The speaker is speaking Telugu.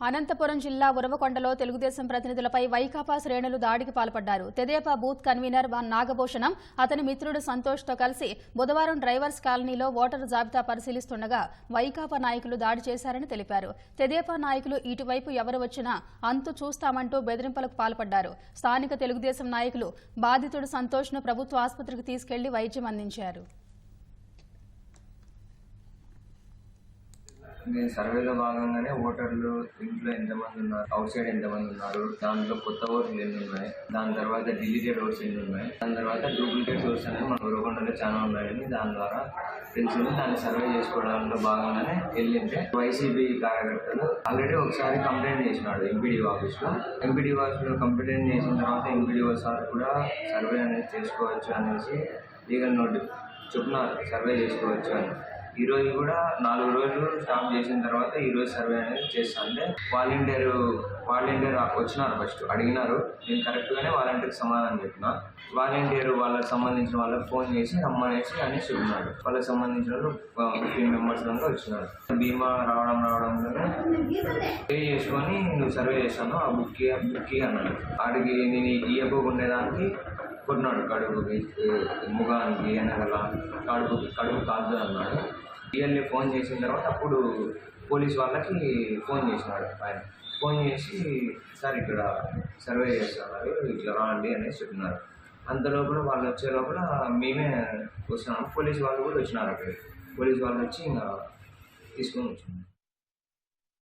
అనంతపురం జిల్లా ఉరవకొండలో తెలుగుదేశం ప్రతినిధులపై వైకాపా శ్రేణులు దాడికి పాల్పడ్డారు. తెదేపా బూత్ కన్వీనర్ నాగభూషణం అతని మిత్రుడు సంతోష్తో కలిసి బుధవారం డ్రైవర్స్ కాలనీలో ఓటరు జాబితా పరిశీలిస్తుండగా వైకాపా నాయకులు దాడి చేశారని తెలిపారు. తెదేపా నాయకులు ఇటువైపు ఎవరు వచ్చినా అంతు చూస్తామంటూ బెదిరింపులకు పాల్పడ్డారు. స్థానిక తెలుగుదేశం నాయకులు బాధితుడు సంతోష్ను ప్రభుత్వ ఆసుపత్రికి తీసుకెళ్ళి వైద్యం అందించారు. నేను సర్వేలో భాగంగానే ఓటర్లు ఇంట్లో ఎంతమంది ఉన్నారు? అవుట్ సైడ్ ఎంతమంది ఉన్నారు? దాంట్లో కొత్త ఓట్లు ఎన్ని ఉన్నాయి? దాని తర్వాత డిలీటెడ్ ఓట్స్ ఎన్ని ఉన్నాయి? దాని తర్వాత డూప్లికేట్ ఓట్స్ అనేది మన ఉరకొండలో చాలా ఉన్నాయని దాని ద్వారా తెలిసింది దాన్ని సర్వే చేసుకోవడంలో భాగంగానే వెళ్ళింటే వైసీపీ కార్యకర్తలు ఆల్రెడీ ఒకసారి కంప్లైంట్ చేసినాడు ఎంపీడీఓ ఆఫీస్లో ఎంపీడీఓ ఆఫీస్లో కంప్లైంట్ చేసిన తర్వాత ఎంపీడీఓ సార్ కూడా సర్వే అనేది చేసుకోవచ్చు అనేసి లీగల్ నోటి చెప్తున్నారు సర్వే చేసుకోవచ్చు అని. ఈ రోజు కూడా నాలుగు రోజులు స్టాప్ చేసిన తర్వాత ఈ రోజు సర్వే అనేది చేస్తుంటే వాలంటీర్ వాలంటీర్ వచ్చినారు ఫస్ట్ అడిగినారు. నేను కరెక్ట్గానే వాలంటీర్కి సమాధానం చెప్పిన. వాలంటీర్ వాళ్ళకి సంబంధించిన వాళ్ళకి ఫోన్ చేసి రమ్మనేసి అని చెప్పినాడు. వాళ్ళకి సంబంధించిన వాళ్ళు ఫిఫ్టీన్ మెంబర్స్ దాకా వచ్చినారు. బీమా రావడం రావడంలోనే పే చేసుకొని నువ్వు సర్వే చేస్తాను ఆ బుక్కి బుక్కి అన్నాడు. ఆడికి నేను ఇవ్వకుండేదానికి కొన్నాడు కడుపుకి ముఖానికి వెనకాల కడుపుకి కడుపు కాదు అన్నాడు డిఎల్ఏ ఫోన్ చేసిన తర్వాత అప్పుడు పోలీస్ వాళ్ళకి ఫోన్ చేసినాడు ఆయన. ఫోన్ చేసి సార్ ఇక్కడ సర్వే చేస్తున్నారు ఇట్లా రాండి అనేసి చెప్పినారు. అంత లోపల వాళ్ళు వచ్చే లోపల మేమే వస్తున్నాం. పోలీస్ వాళ్ళు కూడా వచ్చినారు అక్కడికి. పోలీస్ వాళ్ళు వచ్చి ఇంకా తీసుకొని వచ్చినారు.